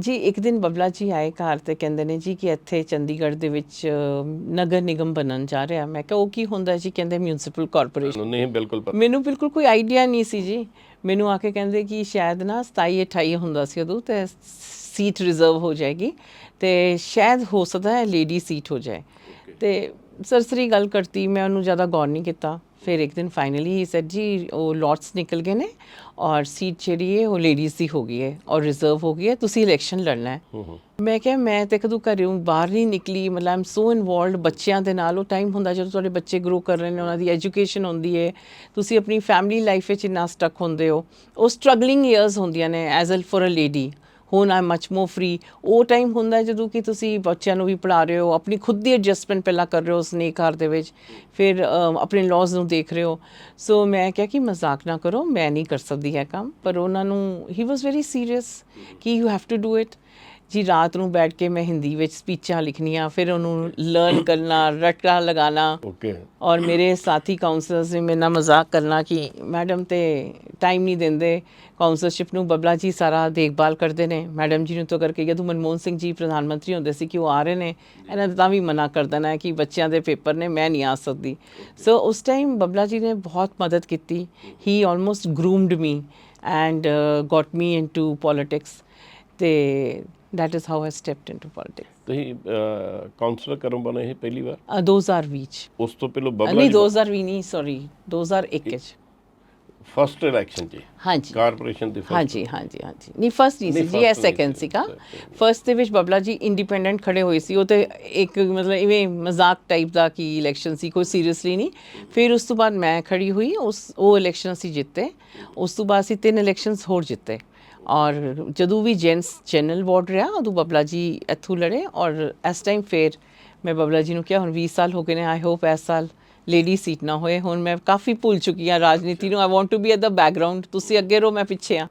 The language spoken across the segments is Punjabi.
ਜੀ ਇੱਕ ਦਿਨ ਬਬਲਾ ਜੀ ਆਏ ਘਰ ਤੇ ਕਹਿੰਦੇ ਨੇ ਜੀ ਕਿ ਇੱਥੇ ਚੰਡੀਗੜ੍ਹ ਦੇ ਵਿੱਚ ਨਗਰ ਨਿਗਮ ਬਣਨ ਜਾ ਰਿਹਾ। ਮੈਂ ਕਿਹਾ ਉਹ ਕੀ ਹੁੰਦਾ ਜੀ? ਕਹਿੰਦੇ ਮਿਊਨਿਸਪਲ ਕਾਰਪੋਰੇਸ਼ਨ ਨਹੀਂ ਬਿਲਕੁਲ ਮੈਨੂੰ ਬਿਲਕੁਲ ਕੋਈ ਆਈਡੀਆ ਨਹੀਂ ਸੀ ਜੀ। ਮੈਨੂੰ ਆ ਕੇ ਕਹਿੰਦੇ ਕਿ ਸ਼ਾਇਦ ਨਾ 27 28 ਹੁੰਦਾ ਸੀ ਉਦੋਂ ਤੇ ਸੀਟ ਰਿਜ਼ਰਵ ਹੋ ਜਾਏਗੀ ਤੇ ਸ਼ਾਇਦ ਹੋ ਸਕਦਾ ਹੈ ਲੇਡੀ ਸੀਟ ਹੋ ਜਾਏ। ਤੇ ਸਰਸਰੀ ਗੱਲ ਕਰਤੀ ਮੈਂ ਉਹਨੂੰ ਜ਼ਿਆਦਾ ਗੌਰ ਨਹੀਂ ਕੀਤਾ। ਫਿਰ ਇੱਕ ਦਿਨ ਫਾਈਨਲੀ ਹੀ ਸੈਡ ਜੀ ਉਹ ਲੋਟਸ ਨਿਕਲ ਗਏ ਨੇ ਔਰ ਸੀਟ ਜਿਹੜੀ ਹੈ ਉਹ ਲੇਡੀਜ਼ ਦੀ ਹੋ ਗਈ ਹੈ ਔਰ ਰਿਜ਼ਰਵ ਹੋ ਗਈ ਹੈ ਤੁਸੀਂ ਇਲੈਕਸ਼ਨ ਲੜਨਾ ਹੈ ਮੈਂ ਕਿਹਾ ਮੈਂ ਤੇ ਕਦੋਂ ਘਰੋਂ ਬਾਹਰ ਨਹੀਂ ਨਿਕਲੀ ਮਤਲਬ ਆਮ ਸੋ ਇਨਵੋਲਵਡ ਬੱਚਿਆਂ ਦੇ ਨਾਲ ਉਹ ਟਾਈਮ ਹੁੰਦਾ ਜਦੋਂ ਤੁਹਾਡੇ ਬੱਚੇ ਗਰੋ ਕਰ ਰਹੇ ਨੇ ਉਹਨਾਂ ਦੀ ਐਜੂਕੇਸ਼ਨ ਹੁੰਦੀ ਹੈ ਤੁਸੀਂ ਆਪਣੀ ਫੈਮਿਲੀ ਲਾਈਫ ਵਿੱਚ ਇੰਨਾ ਸਟਕ ਹੁੰਦੇ ਹੋ ਉਹ ਸਟਰਗਲਿੰਗ ਇਅਰਸ ਹੁੰਦੀਆਂ ਨੇ as a for a lady ਹੁਣ ਆਈ ਮਚ ਮੋਰ ਫ੍ਰੀ ਉਹ ਟਾਈਮ ਹੁੰਦਾ ਜਦੋਂ ਕਿ ਤੁਸੀਂ ਬੱਚਿਆਂ ਨੂੰ ਵੀ ਪੜ੍ਹਾ ਰਹੇ ਹੋ, ਆਪਣੀ ਖੁਦ ਦੀ ਐਡਜਸਟਮੈਂਟ ਪਹਿਲਾਂ ਕਰ ਰਹੇ ਹੋ ਉਸਨੇ ਘਰ ਦੇ ਵਿੱਚ, ਫਿਰ ਆਪਣੇ ਲॉज ਨੂੰ ਦੇਖ ਰਹੇ ਹੋ। ਸੋ ਮੈਂ ਕਿਹਾ ਕਿ ਮਜ਼ਾਕ ਨਾ ਕਰੋ, ਮੈਂ ਨਹੀਂ ਕਰ ਸਕਦੀ ਹੈ ਕੰਮ, ਪਰ ਉਹਨਾਂ ਨੂੰ ਹੀ ਵਾਸ ਵੈਰੀ ਸੀਰੀਅਸ ਕਿ you have to do it ਜੀ ਰਾਤ ਨੂੰ ਬੈਠ ਕੇ ਮੈਂ ਹਿੰਦੀ ਵਿੱਚ ਸਪੀਚਾਂ ਲਿਖਣੀਆਂ ਫਿਰ ਉਹਨੂੰ ਲਰਨ ਕਰਨਾ ਰਟਕਾ ਲਗਾਉਣਾ ਓਕੇ ਔਰ ਮੇਰੇ ਸਾਥੀ ਕਾਉਂਸਲਰਸ ਨੇ ਮੇਰੇ ਨਾਲ ਮਜ਼ਾਕ ਕਰਨਾ ਕਿ ਮੈਡਮ ਤੇ ਟਾਈਮ ਨਹੀਂ ਦਿੰਦੇ। ਕਾਉਂਸਲਰਸ਼ਿਪ ਨੂੰ ਬਬਲਾ ਜੀ ਸਾਰਾ ਦੇਖਭਾਲ ਕਰਦੇ ਨੇ। ਮੈਡਮ ਜੀ ਨੂੰ ਤਾਂ ਕਰਕੇ ਜਦੋਂ ਮਨਮੋਹਨ ਸਿੰਘ ਜੀ ਪ੍ਰਧਾਨ ਮੰਤਰੀ ਹੁੰਦੇ ਸੀ ਕਿ ਉਹ ਆ ਰਹੇ ਨੇ ਇਹਨਾਂ ਦਾ ਤਾਂ ਵੀ ਮਨਾ ਕਰ ਦੇਣਾ ਹੈ ਕਿ ਬੱਚਿਆਂ ਦੇ ਪੇਪਰ ਨੇ ਮੈਂ ਨਹੀਂ ਆ ਸਕਦੀ। ਸੋ ਉਸ ਟਾਈਮ ਬਬਲਾ ਜੀ ਨੇ ਬਹੁਤ ਮਦਦ ਕੀਤੀ। He almost groomed me and got me into politics ਤੇ That is how I stepped into politics. તો હી કાઉન્સિલર કરમ બને હે Those are Veech. ઉસ તો પેલો બબલા. નહીં those are we sorry. Those are first election 'ਚ ਹਾਂਜੀ ਕਾਰਪੋਰੇਸ਼ਨ ਦੀ first- ਹਾਂਜੀ ਹਾਂਜੀ ਹਾਂਜੀ ਨਹੀਂ ਫਸਟ ਨਹੀਂ ਸੀ ਨਹੀਂ, ਜੀ first ਇਹ ਨਹੀਂ ਸੈਕੰਡ ਸੀ, ਸੀਗਾ second। ਫਸਟ ਦੇ ਵਿੱਚ ਬਬਲਾ ਜੀ ਇੰਡੀਪੈਂਡੈਂਟ ਖੜੇ ਹੋਏ ਸੀ। ਉਹ ਤੇ ਇੱਕ ਮਤਲਬ ਇਵੇਂ ਮਜ਼ਾਕ ਟਾਈਪ ਦਾ ਕੀ ਇਲੈਕਸ਼ਨ ਸੀ ਕੋਈ ਸੀਰੀਅਸਲੀ ਨਹੀਂ। ਫਿਰ ਉਸ ਤੋਂ ਬਾਅਦ ਮੈਂ ਖੜੀ ਹੋਈ ਉਸ ਉਹ ਇਲੈਕਸ਼ਨ ਅਸੀਂ ਜਿੱਤੇ। ਉਸ ਤੋਂ ਬਾਅਦ ਅਸੀਂ ਤਿੰਨ ਇਲੈਕਸ਼ਨਸ ਹੋਰ ਜਿੱਤੇ। ਔਰ ਜਦੋਂ ਵੀ ਜੈਂਟਸ ਜਨਰਲ ਵਾਰਡ ਰਿਹਾ ਉਦੋਂ ਬਬਲਾ ਜੀ ਇੱਥੋਂ ਲੜੇ। ਔਰ ਇਸ ਟਾਈਮ ਫਿਰ ਮੈਂ ਬਬਲਾ ਜੀ ਨੂੰ ਕਿਹਾ ਹੁਣ 20 ਸਾਲ ਹੋ ਗਏ ਨੇ ਆਈ ਹੋਪ ਇਸ ਸਾਲ ਲੇਡੀ ਸੀਟ ਨਾ ਹੋਏ। ਹੁਣ ਮੈਂ ਕਾਫੀ ਭੁੱਲ ਚੁੱਕੀ ਹਾਂ ਰਾਜਨੀਤੀ ਨੂੰ। I want to be at the background ਤੁਸੀਂ ਅੱਗੇ ਰਹੋ ਮੈਂ ਪਿੱਛੇ ਆ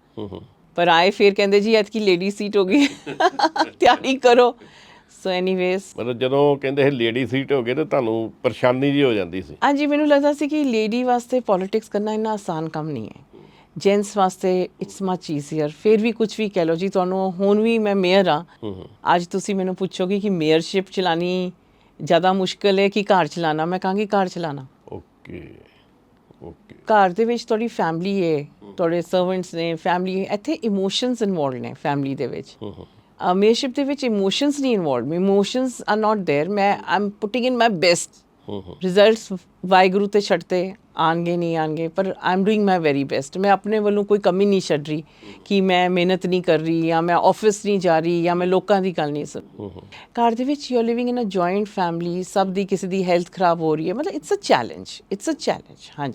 ਪਰ ਆਏ ਫਿਰ ਕਹਿੰਦੇ ਜੀ ਐਤਕੀ ਲੇਡੀ ਸੀਟ ਹੋ ਗਈ। ਤਿਆਰੀ ਕਰੋ। ਸੋ ਐਨੀਵੇਜ਼ ਮਤਲਬ ਜਦੋਂ ਕਹਿੰਦੇ ਇਹ ਲੇਡੀ ਸੀਟ ਹੋ ਗਏ ਤੇ ਤੁਹਾਨੂੰ ਪਰੇਸ਼ਾਨੀ ਜੀ ਹੋ ਜਾਂਦੀ ਸੀ। ਹਾਂਜੀ ਮੈਨੂੰ ਲੱਗਦਾ ਸੀ ਕਿ ਲੇਡੀ ਵਾਸਤੇ ਪੋਲਿਟਿਕਸ ਕਰਨਾ ਇੰਨਾ ਆਸਾਨ ਕੰਮ ਨਹੀਂ ਹੈ। ਜੈਂਟਸ ਵਾਸਤੇ ਇਟਸ ਮਚ ਈਜ਼ੀਅਰ ਫਿਰ ਵੀ ਕੁਝ ਵੀ ਕਹਿ ਲਓ ਜੀ ਤੁਹਾਨੂੰ ਹੁਣ ਵੀ ਮੈਂ ਮੇਅਰ ਆ ਅੱਜ ਤੁਸੀਂ ਮੈਨੂੰ ਪੁੱਛੋਗੇ ਕਿ ਮੇਅਰਸ਼ਿਪ ਚਲਾਣੀ ਜ਼ਿਆਦਾ ਮੁਸ਼ਕਲ ਹੈ ਕਿ ਘਰ ਚਲਾਣਾ ਮੈਂ ਕਹਾਂਗੀ ਘਰ ਚਲਾਣਾ ਓਕੇ ਓਕੇ ਘਰ ਦੇ ਵਿੱਚ ਤੁਹਾਡੀ ਫੈਮਿਲੀ ਹੈ ਤੁਹਾਡੇ ਸਰਵੈਂਟਸ ਨੇ ਫੈਮਿਲੀ ਇੱਥੇ ਇਮੋਸ਼ਨਸ ਇਨਵੋਲਡ ਨੇ ਫੈਮਿਲੀ ਦੇ ਵਿੱਚ ਮੇਅਰਸ਼ਿਪ ਦੇ ਵਿੱਚ ਇਮੋਸ਼ਨਸ ਨਹੀਂ involved emotions are not there ਮੈਂ am putting in my best results Waheguru ਤੇ ਛੱਡਤੇ ਆਣਗੇ ਨਹੀਂ ਆਣਗੇ ਪਰ I am doing my very best ਮੈਂ ਆਪਣੇ ਵੱਲੋਂ ਕੋਈ ਕਮੀ ਨਹੀਂ ਛੱਡ ਰਹੀ ਕਿ ਮੈਂ ਮਿਹਨਤ ਨਹੀਂ ਕਰ ਰਹੀ ਜਾਂ ਮੈਂ ਆਫਿਸ ਨਹੀਂ ਜਾ ਰਹੀ ਜਾਂ ਮੈਂ ਲੋਕਾਂ ਦੀ ਗੱਲ ਨਹੀਂ ਸੁਣ ਘਰ ਦੇ ਵਿੱਚ you are living in a joint family ਸਭ ਦੀ ਕਿਸੇ ਦੀ ਹੈਲਥ ਖਰਾਬ ਹੋ ਰਹੀ ਹੈ। ਮਤਲਬ it's a challenge it's a challenge ਹਾਂਜੀ।